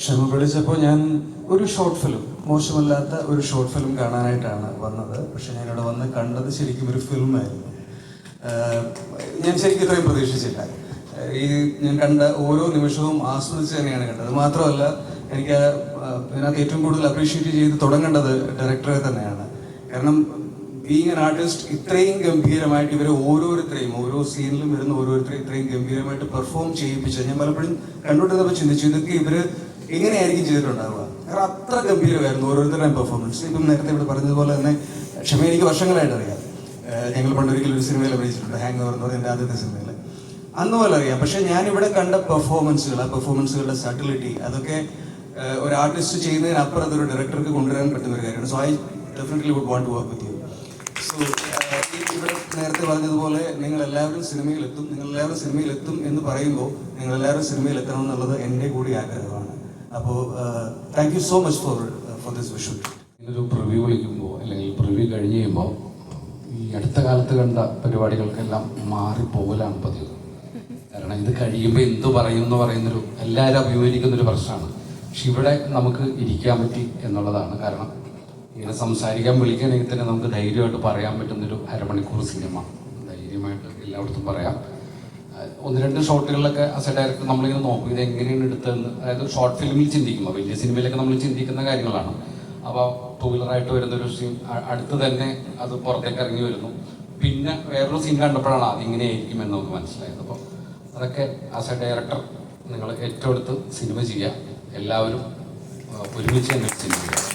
ക്ഷമ വിളിച്ചപ്പോൾ ഞാൻ ഒരു ഷോർട്ട് ഫിലിം മോശമല്ലാത്ത ഒരു ഷോർട്ട് ഫിലിം കാണാനായിട്ടാണ് വന്നത്. പക്ഷെ ഞാനിവിടെ വന്ന് കണ്ടത് ശരിക്കും ഒരു ഫിലിമായിരുന്നു ഞാൻ ശരിക്കും ഇത്രയും പ്രതീക്ഷിച്ചില്ല. ഈ ഞാൻ കണ്ട ഓരോ നിമിഷവും ആസ്വദിച്ച് തന്നെയാണ് കണ്ടത്. മാത്രമല്ല എനിക്ക് അതിനകത്ത് ഏറ്റവും കൂടുതൽ അപ്രീഷിയേറ്റ് ചെയ്ത് തുടങ്ങേണ്ടത് ഡയറക്ടറെ തന്നെയാണ്. കാരണം ബീങ് എൻ ആർട്ടിസ്റ്റ് ഇത്രയും ഗംഭീരമായിട്ട് ഇവരെ ഓരോരുത്തരെയും ഓരോ സീനിലും വരുന്ന ഓരോരുത്തരെയും ഇത്രയും ഗംഭീരമായിട്ട് പെർഫോം ചെയ്യിപ്പിച്ച ഞാൻ പലപ്പോഴും കണ്ടുകൊണ്ടിരുന്നപ്പോൾ ചിന്തിച്ചു ഇതൊക്കെ ഇവർ എങ്ങനെയായിരിക്കും ചെയ്തിട്ടുണ്ടാവുക. കാരണം അത്ര ഗംഭീരമായിരുന്നു ഓരോരുത്തരുടെയും പെർഫോമൻസ് ഇപ്പം നേരത്തെ ഇവിടെ പറഞ്ഞതുപോലെ തന്നെ ക്ഷമ എനിക്ക് വർഷങ്ങളായിട്ട് അറിയാം. ഞങ്ങൾ പണ്ടൊരിക്കലും ഒരു സിനിമയിൽ അഭിനയിച്ചിട്ടുണ്ട് ഹാങ് ഓവർ എന്ന് പറയുന്നത് എന്റെ ആദ്യത്തെ സിനിമയിൽ അന്ന് പോലെ അറിയാം. പക്ഷെ ഞാനിവിടെ കണ്ട പെർഫോമൻസുകൾ ആ പെർഫോമൻസുകളുടെ സട്ടിലിറ്റി അതൊക്കെ ഒരു ആർട്ടിസ്റ്റ് ചെയ്യുന്നതിനപ്പുറം അതൊരു ഡയറക്ടർക്ക് കൊണ്ടുവരാൻ പറ്റുന്ന ഒരു കാര്യമാണ്. So I definitely would want to work with you so ഇവിടെ നേരത്തെ പറഞ്ഞതുപോലെ നിങ്ങൾ എല്ലാവരും സിനിമയിലെത്തും നിങ്ങൾ എല്ലാവരും സിനിമയിലെത്തും എന്ന് പറയുമ്പോൾ നിങ്ങൾ എല്ലാവരും സിനിമയിൽ എത്തണം എന്നുള്ളത് എന്റെ കൂടി ആഗ്രഹമാണ്. അപ്പോൾ thank you so much for for this Vishu ഇങ്ങനൊരു പ്രിവ്യൂ വിളിക്കുമ്പോൾ അല്ലെങ്കിൽ പ്രിവ്യൂ കഴിഞ്ഞ് കഴിയുമ്പോൾ ഈ അടുത്ത കാലത്ത് കണ്ട പരിപാടികൾക്കെല്ലാം മാറിപ്പോകലാണ് പതിവ്. കാരണം ഇത് കഴിയുമ്പോൾ എന്ത് പറയും എന്ന് പറയുന്നൊരു എല്ലാവരും അഭിമുഖീകരിക്കുന്നൊരു പ്രശ്നമാണ്. പക്ഷെ ഇവിടെ നമുക്ക് ഇരിക്കാൻ പറ്റി എന്നുള്ളതാണ് കാരണം ഇങ്ങനെ സംസാരിക്കാൻ വിളിക്കുകയാണെങ്കിൽ തന്നെ നമുക്ക് ധൈര്യമായിട്ട് പറയാൻ പറ്റുന്നൊരു അരമണിക്കൂർ സിനിമ. ധൈര്യമായിട്ട് എല്ലായിടത്തും പറയാം. ഒന്ന് രണ്ട് ഷോട്ടുകളിലൊക്കെ അസ ഡയറക്ടർ നമ്മളിങ്ങനെ നോക്കും ഇത് എങ്ങനെയാണ് എടുത്തതെന്ന്. അതായത് ഷോർട്ട് ഫിലിമിൽ ചിന്തിക്കുമ്പോൾ വലിയ സിനിമയിലൊക്കെ നമ്മൾ ചിന്തിക്കുന്ന കാര്യങ്ങളാണ്. അപ്പോൾ ടൂ വീലറായിട്ട് വരുന്ന ഒരു സീൻ അടുത്ത് തന്നെ അത് പുറത്തേക്ക് ഇറങ്ങി വരുന്നു. പിന്നെ വേറൊരു സീൻ കണ്ടപ്പോഴാണ് അത് ഇങ്ങനെ ആയിരിക്കും എന്ന് നമുക്ക് മനസ്സിലായത്. അപ്പോൾ അതൊക്കെ ആസ് എ ഡയറക്ടർ നിങ്ങൾ ഏറ്റവും അടുത്ത് സിനിമ ചെയ്യുക. എല്ലാവരും ഒരുമിച്ച് തന്നെ സിനിമ ചെയ്യുക.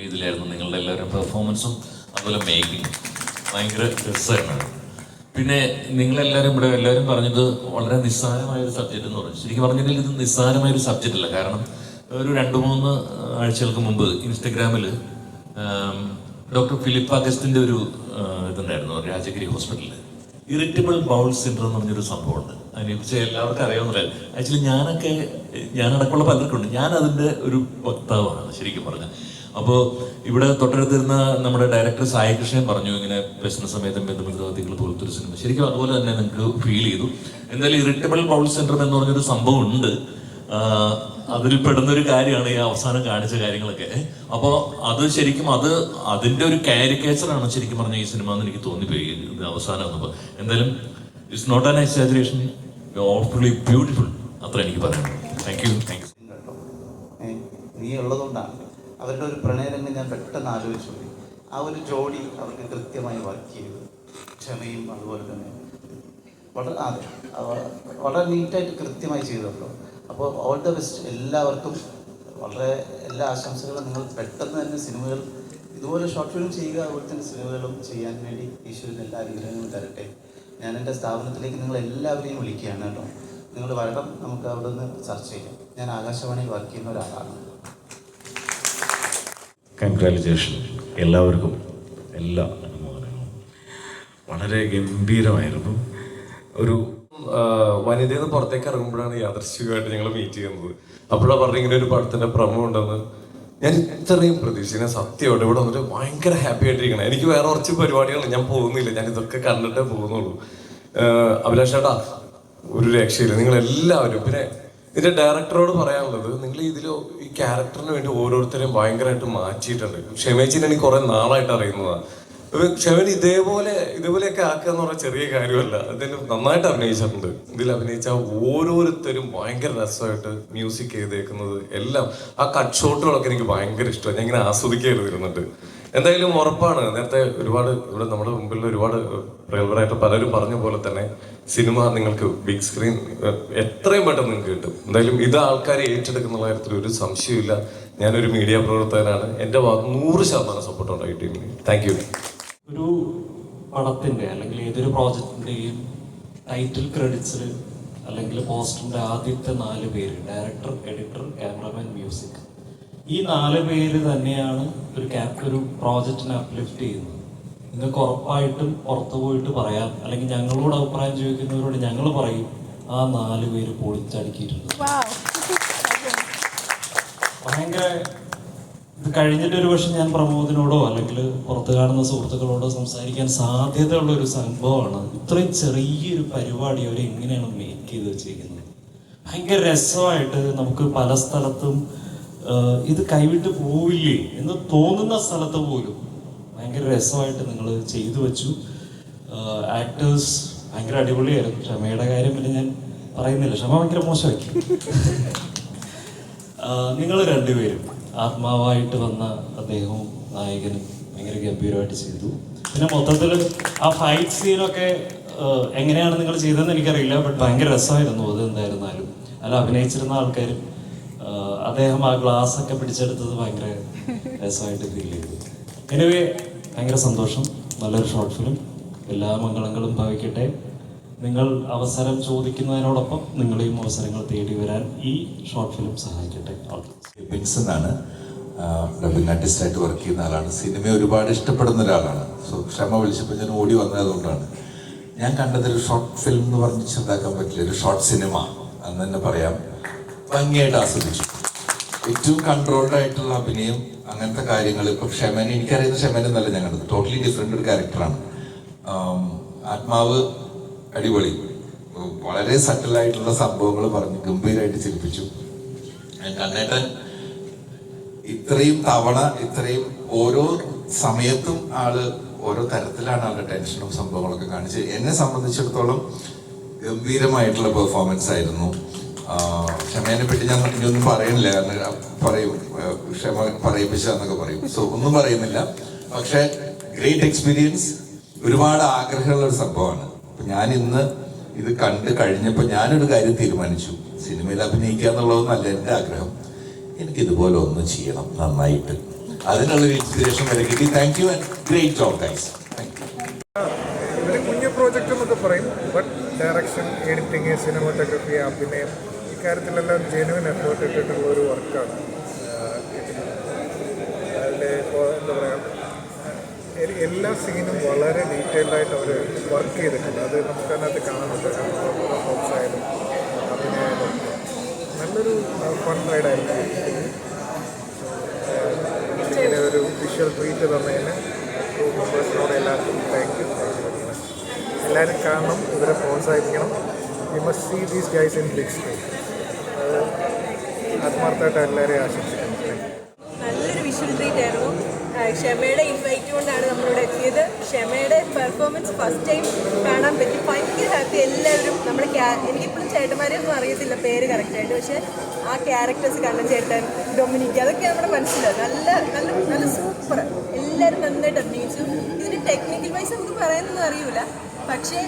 രീതിയിലായിരുന്നു നിങ്ങളുടെ എല്ലാവരുടെ പെർഫോമൻസും അതുപോലെ മേക്കിംഗ് ഭയങ്കര രസമായിരുന്നു. പിന്നെ നിങ്ങളെല്ലാവരും ഇവിടെ എല്ലാവരും പറഞ്ഞത് വളരെ നിസ്സാരമായ ഒരു സബ്ജക്റ്റ് എന്ന് പറഞ്ഞു. ശരിക്കും പറഞ്ഞെങ്കിൽ ഇത് നിസ്സാരമായ ഒരു സബ്ജക്റ്റ് അല്ല. കാരണം ഒരു രണ്ട് മൂന്ന് ആഴ്ചകൾക്ക് മുമ്പ് ഇൻസ്റ്റഗ്രാമിൽ ഡോക്ടർ ഫിലിപ്പ് അഗസ്റ്റിന്റെ ഒരു ഇതുണ്ടായിരുന്നു രാജഗിരി ഹോസ്പിറ്റലിൽ ഇറിറ്റബിൾ ബൗൾ സിൻഡ്രം എന്ന് പറഞ്ഞൊരു സംഭവമുണ്ട്. അതിനെക്കുറിച്ച് എല്ലാവർക്കും അറിയാവുന്നില്ല ആക്ച്വലി ഞാനൊക്കെ ഞാനടക്കമുള്ള പലർക്കുണ്ട്. ഞാൻ അതിന്റെ ഒരു വക്താവാണ് ശരിക്കും പറഞ്ഞാൽ. അപ്പോൾ ഇവിടെ തൊട്ടടുത്തിരുന്ന നമ്മുടെ ഡയറക്ടർ സായി കൃഷ്ണൻ പറഞ്ഞു ഇങ്ങനെ പ്രശ്ന സമയത്തും ബന്ധുമിത്രാദികൾ പോലത്തെ ഒരു സിനിമ ശരിക്കും അതുപോലെ തന്നെ നിങ്ങൾക്ക് ഫീൽ ചെയ്തു. എന്തായാലും ഇറിറ്റബിൾ ബൗൾ സെന്റർ എന്ന് പറഞ്ഞൊരു സംഭവം ഉണ്ട്. അതിൽ പെടുന്ന ഒരു കാര്യമാണ് ഈ അവസാനം കാണിച്ച കാര്യങ്ങളൊക്കെ. അപ്പോൾ അത് ശരിക്കും അത് അതിന്റെ ഒരു കാരിക്കേച്ചറാണ് ശരിക്കും പറഞ്ഞ ഈ സിനിമ എന്ന് എനിക്ക് തോന്നിപ്പോയി അവസാനം വന്നപ്പോൾ എന്തായാലും it's not an exaggeration awfully beautiful അത്ര എനിക്ക് പറയാനുള്ളൂ. താങ്ക് യു താങ്ക് യു നീ ഉള്ളതുകൊണ്ടാണ്. അവരുടെ ഒരു പ്രണയരംഗം ഞാൻ പെട്ടെന്ന് ആലോചിച്ചു. ആ ഒരു ജോഡി അവർക്ക് കൃത്യമായി വർക്ക് ചെയ്തു. ക്ഷമയും അതുപോലെ തന്നെ വളരെ അതെ വളരെ നീറ്റായിട്ട് കൃത്യമായി ചെയ്തല്ലോ അപ്പോൾ ഓൾ ദ ബെസ്റ്റ് എല്ലാവർക്കും വളരെ എല്ലാ ആശംസകളും. നിങ്ങൾ പെട്ടെന്ന് തന്നെ സിനിമകൾ ഇതുപോലെ ഷോർട്ട് ഫിലിം ചെയ്യുക അതുപോലെ തന്നെ സിനിമകളും ചെയ്യാൻ വേണ്ടി ഈശ്വരൻ എല്ലാ അനുഗ്രഹങ്ങളും തരട്ടെ. ഞാൻ എന്റെ സ്ഥാപനത്തിലേക്ക് നിങ്ങൾ എല്ലാവരെയും വിളിക്കുകയാണ് കേട്ടോ. നിങ്ങൾ വരണം നമുക്ക് അവിടെ നിന്ന് ചർച്ച ചെയ്യാം. ഞാൻ ആകാശവാണിയിൽ വർക്ക് ചെയ്യുന്ന ഒരാളാണ്. കൺഗ്രാറ്റുലേഷൻ എല്ലാവർക്കും എല്ലാ അനുമോദനങ്ങളും. വളരെ ഗംഭീരമായിരുന്നു. ഒരു വനിതയിൽ നിന്ന് പുറത്തേക്ക് ഇറങ്ങുമ്പോഴാണ് യാദർശികമായിട്ട് ഞങ്ങൾ മീറ്റ് ചെയ്യുന്നത്. അപ്പോഴാണ് പറഞ്ഞ ഇങ്ങനെ ഒരു പടത്തിന്റെ പ്രമോ ഉണ്ടെന്ന് ഞാൻ ഇത്രയും പ്രതീക്ഷിച്ചു ഞാൻ സത്യമായിട്ട് ഇവിടെ വന്നിട്ട് ഭയങ്കര ഹാപ്പി ആയിട്ടിരിക്കണം. എനിക്ക് വേറെ കുറച്ച് പരിപാടികൾ ഞാൻ പോകുന്നില്ല. ഞാൻ ഇതൊക്കെ കണ്ടിട്ടേ പോകുന്നുള്ളൂ. അഭിലാഷേട്ടാ അഭിലാഷ് ഒരു രക്ഷയില്ല. നിങ്ങൾ എല്ലാവരും പിന്നെ ഇതിന്റെ ഡയറക്ടറോട് പറയാനുള്ളത് നിങ്ങൾ ഇതിൽ ഈ ക്യാരക്ടറിന് വേണ്ടി ഓരോരുത്തരെയും ഭയങ്കരമായിട്ട് മാറ്റിയിട്ടുണ്ട്. ക്ഷമേച്ചിനെ എനിക്ക് കുറെ നാളായിട്ട് അറിയുന്നതാണ് ക്ഷമൻ ഇതേപോലെ ഇതേപോലെയൊക്കെ ആക്കുക എന്ന് പറഞ്ഞ ചെറിയ കാര്യമല്ല. അതിന് നന്നായിട്ട് അഭിനയിച്ചിട്ടുണ്ട്. ഇതിൽ അഭിനയിച്ച ഓരോരുത്തരും ഭയങ്കര രസമായിട്ട് മ്യൂസിക് ചെയ്തേക്കുന്നത് എല്ലാം ആ കട്ട് ഷോട്ടുകളൊക്കെ എനിക്ക് ഭയങ്കര ഇഷ്ടമാണ്. ഞാൻ ഇങ്ങനെ ആസ്വദിക്കായിരുന്നു ഇരുന്നിട്ട് എന്തായാലും ഉറപ്പാണ്. നേരത്തെ ഒരുപാട് ഇവിടെ നമ്മുടെ മുമ്പിൽ ഒരുപാട് പ്രഗത്ഭരായിട്ട് പലരും പറഞ്ഞ പോലെ തന്നെ സിനിമ നിങ്ങൾക്ക് ബിഗ് സ്ക്രീൻ എത്രയും പെട്ടെന്ന് നിങ്ങൾക്ക് കിട്ടും. എന്തായാലും ഇത് ആൾക്കാരെ ഏറ്റെടുക്കുന്ന കാര്യത്തിൽ ഒരു സംശയമില്ല ഞാനൊരു മീഡിയ പ്രവർത്തകനാണ്. എന്റെ ഭാഗത്ത് നൂറ് ശതമാനം സപ്പോർട്ട് ഉണ്ടായിട്ട് താങ്ക് യു ഒരു പടത്തിന്റെ അല്ലെങ്കിൽ ഏതൊരു പ്രോജക്റ്റിന്റെയും ടൈറ്റിൽ ക്രെഡിറ്റ്സിൽ അല്ലെങ്കിൽ പോസ്റ്ററിന്റെ ആദ്യത്തെ നാല് പേര് ഡയറക്ടർ എഡിറ്റർ ക്യാമറമാൻ മ്യൂസിക് ഈ നാല് പേര് തന്നെയാണ് ഒരു ക്യാപ് ഒരു പ്രോജക്റ്റിനെ അപ്ലിഫ്റ്റ് ചെയ്യുന്നത്. നിങ്ങൾക്ക് ഉറപ്പായിട്ടും പുറത്തു പോയിട്ട് പറയാം. അല്ലെങ്കിൽ ഞങ്ങളോട് അഭിപ്രായം ചോദിക്കുന്നവരോട് ഞങ്ങൾ പറയും ആ നാല് പേര് പൊളിച്ചടുക്കിയിട്ടുണ്ട്. ഭയങ്കര ഇത് കഴിഞ്ഞിട്ട് ഒരു പക്ഷെ ഞാൻ പ്രമോദിനോടോ അല്ലെങ്കിൽ പുറത്തു കാണുന്ന സുഹൃത്തുക്കളോടോ സംസാരിക്കാൻ സാധ്യതയുള്ള ഒരു സംഭവമാണ്. ഇത്രയും ചെറിയൊരു പരിപാടി അവർ എങ്ങനെയാണ് മേക്ക് ചെയ്ത് വെച്ചിരിക്കുന്നത്? ഭയങ്കര രസമായിട്ട് നമുക്ക് പല സ്ഥലത്തും ഇത് കൈവിട്ട് പോവില്ലേ എന്ന് തോന്നുന്ന സ്ഥലത്ത് പോലും ഭയങ്കര രസമായിട്ട് നിങ്ങൾ ചെയ്തു വെച്ചു. ആക്ടേഴ്സ് ഭയങ്കര അടിപൊളിയായിരുന്നു. ക്ഷമയുടെ കാര്യം പിന്നെ ഞാൻ പറയുന്നില്ല. ക്ഷമ ഭയങ്കര മോശമാക്കി നിങ്ങൾ രണ്ടുപേരും ആത്മാവായിട്ട് വന്ന അദ്ദേഹവും നായകനും ഭയങ്കര ഗംഭീരമായിട്ട് ചെയ്തു. പിന്നെ മൊത്തത്തിൽ ആ ഫൈറ്റ് സീനൊക്കെ എങ്ങനെയാണ് നിങ്ങൾ ചെയ്തതെന്ന് എനിക്കറിയില്ല ബട്ട് ഭയങ്കര രസമായിരുന്നു. അത് എന്തായിരുന്നാലും. അല്ല അഭിനയിച്ചിരുന്ന ആൾക്കാരും അദ്ദേഹം ആ ഗ്ലാസ് ഒക്കെ പിടിച്ചെടുത്തത് ഭയങ്കര രസമായിട്ട് ഫീൽ ചെയ്തു. എനിവേ ഭയങ്കര സന്തോഷം. നല്ലൊരു ഷോർട്ട് ഫിലിം എല്ലാ മംഗളങ്ങളും ഭവിക്കട്ടെ. നിങ്ങൾ അവസരം ചോദിക്കുന്നതിനോടൊപ്പം നിങ്ങളെയും അവസരങ്ങൾ തേടി വരാൻ ഈ ഷോർട്ട് ഫിലിം സഹായിക്കട്ടെ. ബിൻസൺ ആണ്. ഡബിങ് ആർട്ടിസ്റ്റായിട്ട് വർക്ക് ചെയ്യുന്ന ആളാണ്. സിനിമ ഒരുപാട് ഇഷ്ടപ്പെടുന്ന ഒരാളാണ്. സോ ക്ഷമ വിളിച്ചപ്പോൾ ഞാൻ ഓടി വന്നതുകൊണ്ടാണ് ഞാൻ കണ്ടത് ഒരു ഷോർട്ട് ഫിലിം എന്ന് പറഞ്ഞ് ചെറുതാക്കാൻ പറ്റില്ല. ഒരു ഷോർട്ട് സിനിമ അന്ന് തന്നെ പറയാം. ഭംഗിയായിട്ട് ആസ്വദിച്ചു. ഏറ്റവും കൺട്രോൾഡ് ആയിട്ടുള്ള അഭിനയം അങ്ങനത്തെ കാര്യങ്ങൾ ഇപ്പൊ ഷെമൻ എനിക്കറിയുന്ന ഷെമൻ എന്നല്ല ഞാൻ കണ്ടത്. ടോട്ടലി ഡിഫറെന്റ് ഒരു ക്യാരക്ടറാണ് ആത്മാവ് അടിപൊളി. വളരെ സട്ടിലായിട്ടുള്ള സംഭവങ്ങൾ പറഞ്ഞ് ഗംഭീരമായിട്ട് ചിരിപ്പിച്ചു. കണ്ണേട്ടൻ ഇത്രയും തവണ ഇത്രയും ഓരോ സമയത്തും ആൾ ഓരോ തരത്തിലാണ് ആളുടെ ടെൻഷനും സംഭവങ്ങളൊക്കെ കാണിച്ചത്. എന്നെ സംബന്ധിച്ചിടത്തോളം ഗംഭീരമായിട്ടുള്ള പെർഫോമൻസ് ആയിരുന്നു. ക്ഷമേനെ പറ്റി ഞാൻ ഇനിയൊന്നും പറയുന്നില്ല കാരണം പറയും. ക്ഷമ പറയിപ്പിച്ച എന്നൊക്കെ പറയും. സോ ഒന്നും പറയുന്നില്ല. പക്ഷെ ഗ്രേറ്റ് എക്സ്പീരിയൻസ് ഒരുപാട് ആഗ്രഹമുള്ള ഒരു സംഭവമാണ്. ഞാൻ ഇന്ന് ഇത് കണ്ട് കഴിഞ്ഞപ്പോൾ ഞാനൊരു കാര്യം തീരുമാനിച്ചു. സിനിമയിൽ അഭിനയിക്കുക എന്നുള്ളതൊന്നല്ല എന്റെ ആഗ്രഹം. എനിക്ക് ഇതുപോലെ ഒന്ന് ചെയ്യണം നന്നായിട്ട്. അതിനുള്ള ഒരു ഇൻസ്പിറേഷൻ വരെ കിട്ടി. Thank you and great job guys thank you ഒരു കുഞ്ഞു പ്രോജക്റ്റ് എന്നൊക്കെ പറയും ബട്ട് ഡയറക്ഷൻ എഡിറ്റിങ് സിനിമാറ്റോഗ്രഫി അഭിനയം ഇക്കാര്യത്തിലെല്ലാം ജെനുവിൻ എഫേർട്ട് ഇട്ടിട്ടുള്ള ഒരു വർക്കാണ് അതിന്റെ ഇപ്പോൾ എന്താ പറയുക എല്ലാ സീനും വളരെ ഡീറ്റെയിൽഡായിട്ട് അവർ വർക്ക് ചെയ്തിട്ടുണ്ട്. അത് നമുക്ക് അതിനകത്ത് കാണുന്നുണ്ട്. പെർഫോമൻസ് ആയാലും അഭിനയായാലും നല്ലൊരു ഫൺ റൈഡായിരുന്നു ഒരു വിഷ്വൽ ട്രീറ്റ് തന്നതിന് ടൂ മെമ്പേഴ്സിനോട് എല്ലാവർക്കും താങ്ക് യു എല്ലാവരും കാണണം ഇവരെ പ്രോത്സാഹിപ്പിക്കണം. You must see these guys in big screen ആത്മാർത്ഥമായിട്ട് എല്ലാവരെയും ആശംസിക്കുന്നു. നല്ലൊരു വിഷ്വൽ ട്രീറ്റ് ആയിരുന്നു ക്ഷമയുടെ ഇൻവൈറ്റ് കൊണ്ടാണ് നമ്മളിവിടെ എത്തിയത്. ക്ഷമയുടെ പെർഫോമൻസ് ഫസ്റ്റ് ടൈം കാണാൻ പറ്റി. ഭയങ്കര ഹാപ്പി എല്ലാവരും. നമ്മുടെ എനിക്കിപ്പോഴും ചേട്ടന്മാരെ ഒന്നും അറിയത്തില്ല പേര് കറക്റ്റായിട്ട് പക്ഷേ ആ ക്യാരക്ടേഴ്സ് കണ്ണൻ ചേട്ടൻ ഡൊമിനിക്ക് അതൊക്കെ നമ്മുടെ മനസ്സിലാവും നല്ല നല്ല നല്ല സൂപ്പർ എല്ലാവരും നന്നായിട്ട് അഭിനയിച്ചു. ഇതിന് ടെക്നിക്കൽ വൈസ് നമുക്ക് പറയാനൊന്നും അറിയില്ല പക്ഷേ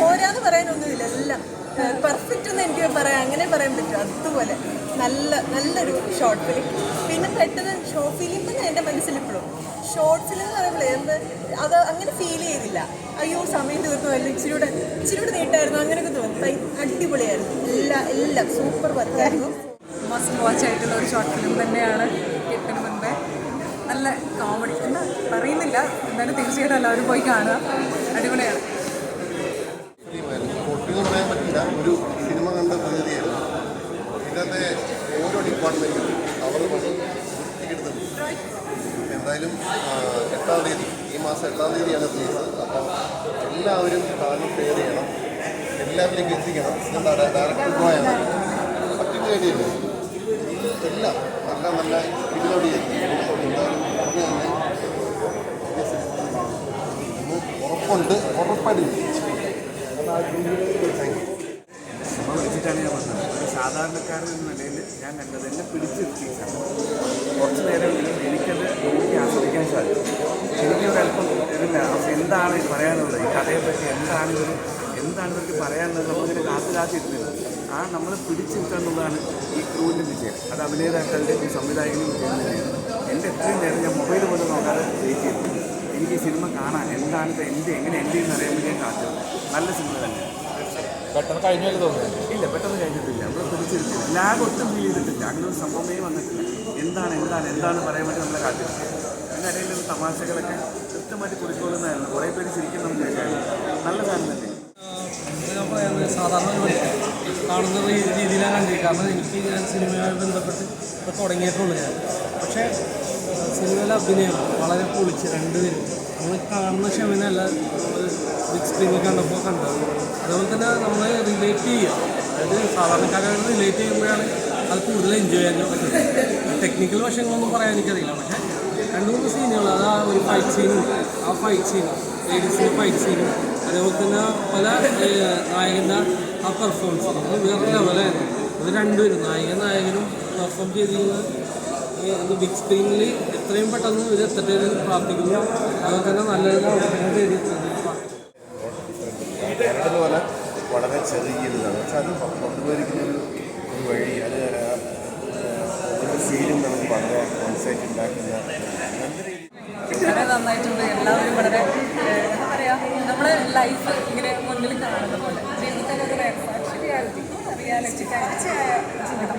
പോരാന്ന് പറയാനൊന്നുമില്ല. എല്ലാം പെർഫെക്റ്റ് എന്ന് എനിക്ക് പറയാം അങ്ങനെ പറയാൻ പറ്റും. അതുപോലെ നല്ല നല്ലൊരു ഷോർട്ട് ഫിലിം പിന്നെ പെട്ടെന്ന് ഷോർട്ട് ഫിലിം തന്നെ എന്റെ മനസ്സിൽ ഇപ്പോഴും ഷോർട്ട് ഫിലിം എന്ന് പറയുമ്പോൾ എന്ത് അത് അങ്ങനെ ഫീൽ ചെയ്തില്ല. അയ്യോ സമയം തീർന്നു അല്ല ഇച്ചിരി കൂടെ ഇച്ചിരി കൂടെ നീട്ടായിരുന്നു. അങ്ങനെയൊക്കെ തോന്നി. അടിപൊളിയായിരുന്നു. എല്ലാ എല്ലാം സൂപ്പർ വർക്കായിരുന്നു മസ്റ്റ് വാച്ച് ആയിട്ടുള്ള ഒരു ഷോർട്ട് ഫിലിം തന്നെയാണ് എട്ടിന് മുൻപേ. നല്ല കോമഡി എന്ന് പറയുന്നില്ല. എന്നാലും തീർച്ചയായിട്ടും എല്ലാവരും പോയി കാണുക. അടിപൊളിയാണ്. പൊട്ടിന്ന് പറയാൻ പറ്റില്ല ഒരു സിനിമ കണ്ട പ്രകൃതിയായിരുന്നു ഇതിനകത്തെ ഓരോ ഡിപ്പാർട്ട്മെന്റും അവർ പണി എന്തായാലും എട്ടാം തീയതി ഈ മാസം എട്ടാം തീയതിയാണ് റിലീസ്. അപ്പോൾ എല്ലാവരും കാണും ഷെയർ ചെയ്യണം. എല്ലാവരിലേക്ക് എത്തിക്കണം. എന്താ ഡയറക്ടർ ഡ്രോയാണ് പറ്റിട്ട് വേണ്ടിയല്ലേ എല്ലാം നല്ല നല്ല ഇതിലൂടെയായിരിക്കും എന്തായാലും ഉടനെ തന്നെ വലിയ സിനിമകൾ കാണും. ഒന്ന് ഉറപ്പുണ്ട് ഉറപ്പായിട്ടും വിളിച്ചിട്ടാണ് ഞാൻ പറഞ്ഞത് ഒരു സാധാരണക്കാരൻ എന്ന നിലയിൽ ഞാൻ കണ്ടത് എന്നെ പിടിച്ചു നിർത്തിയിട്ടാണ്. കുറച്ച് നേരമെങ്കിലും എനിക്കത് നോക്കി ആസ്വദിക്കാൻ സാധിക്കും എനിക്ക് ഒരല്പം ഇതില്ല. അപ്പം എന്താണ് പറയാനുള്ളത്? ഈ കഥയെപ്പറ്റി എന്താണ് ഇവർ എന്താണ് ഇവർക്ക് പറയാനുള്ളത്? നമ്മളിങ്ങനെ കാത്തു കാത്തിരുന്നത് ആ നമ്മൾ പിടിച്ചിരുത്തുക എന്നുള്ളതാണ് ഈ ക്രൂവിന്റെ വിജയം. അത് അഭിനേതാക്കളുടെ ഈ സംവിധായകനും വിജയം. തന്നെയാണ് എന്റെ എത്രയും നേരം ഞാൻ മൊബൈൽ പോലും നോക്കാതെ വെയിറ്റ് എനിക്ക് ഈ സിനിമ കാണാൻ എന്താണ് എന്റെ എന്ത് എങ്ങനെ എന്റെ എന്ന് അറിയാൻ വേണ്ടി ഞാൻ കാത്തു നല്ല സിനിമ തന്നെ. പെട്ടെന്ന് കഴിഞ്ഞാൽ തോന്നുന്നു. ഇല്ല പെട്ടെന്ന് കഴിഞ്ഞിട്ടില്ല. നമ്മൾ പിടിച്ചിരിക്കും ലാഗ് ഒട്ടും ഫീൽ ചെയ്തിട്ടില്ല. അങ്ങനെ ഒരു സംഭവമേ വന്നിട്ടില്ല. എന്താണ് എന്താണ് എന്താണ് പറയാൻ വേണ്ടി നമ്മളെ കാത്തിരിക്കും പിന്നെ ഇടയിൽ തമാശകളൊക്കെ കൃത്യമായിട്ട് കുറിക്കൊള്ളുന്നതായിരുന്നു കുറേ പേര് ശരിക്കും നമുക്ക് കേൾക്കായിരുന്നു നല്ല സാധനം തന്നെ. സാധാരണ കാണുന്ന രീതിയിലാണ് കണ്ടിരിക്കുന്നത്. കാരണം എനിക്ക് ഞാൻ സിനിമയുമായി ബന്ധപ്പെട്ട് ഇപ്പോൾ തുടങ്ങിയിട്ടുള്ളൂ ഞാൻ. പക്ഷേ സിനിമയിലെ അഭിനയം വളരെ പൊളിച്ച് രണ്ടുപേരും. നമ്മൾ കാണുന്ന ക്ഷമനല്ല നമ്മൾ ബിഗ് സ്ക്രീനിൽ കണ്ടപ്പോൾ കണ്ടത്. അതുപോലെ തന്നെ നമ്മൾ റിലേറ്റ് ചെയ്യുക. അതായത് സാധാരണക്കാരായിട്ട് റിലേറ്റ് ചെയ്യുമ്പോഴാണ് അത് കൂടുതൽ എൻജോയ് ചെയ്യാൻ പറ്റുന്നത്. ടെക്നിക്കൽ വശങ്ങളൊന്നും പറയാൻ എനിക്കറിയില്ല. പക്ഷേ രണ്ട് മൂന്ന് സീനുകൾ അത് ആ ഒരു ഫൈറ്റ് സീനും ആ ഫൈറ്റ് സീനും ലേഡീസിന്റെ ഫൈറ്റ് സീനും അതേപോലെ തന്നെ പല നായകന്റെ ആ പെർഫോമൻസ് അത് വേറെ ലെവലായിരുന്നു അത് രണ്ടുപേരും നായകൻ നായകനും പെർഫോം ചെയ്തിരുന്നത് ബിഗ് സ്ക്രീനിൽ എത്രയും പെട്ടെന്ന് ഇത് എത്തട്ടെ എന്ന് പ്രാർത്ഥിക്കുന്നു അതുപോലെ തന്നെ എന്ന് പറഞ്ഞാൽ വളരെ ചെറിയൊരിതാണ് പക്ഷെ അത് കൊണ്ടുപോയിരിക്കുന്ന ഒരു ഒരു വഴി അത് ഒരു ഫീലും നമുക്ക് വളരെ കോൺസെന്റ് ഉണ്ടാക്കുന്ന നല്ല വളരെ നന്നായിട്ടുണ്ട്. എല്ലാവരും വളരെ എന്താ പറയുക നമ്മുടെ ലൈഫ് ഇങ്ങനെ മുന്നിൽ കാണുന്ന പോലെ. ജീവിതത്തിൽ ഒരു സാക്ഷി റിയാലിറ്റി റിയാലിറ്റി കാഴ്ചയായ ജീവിതം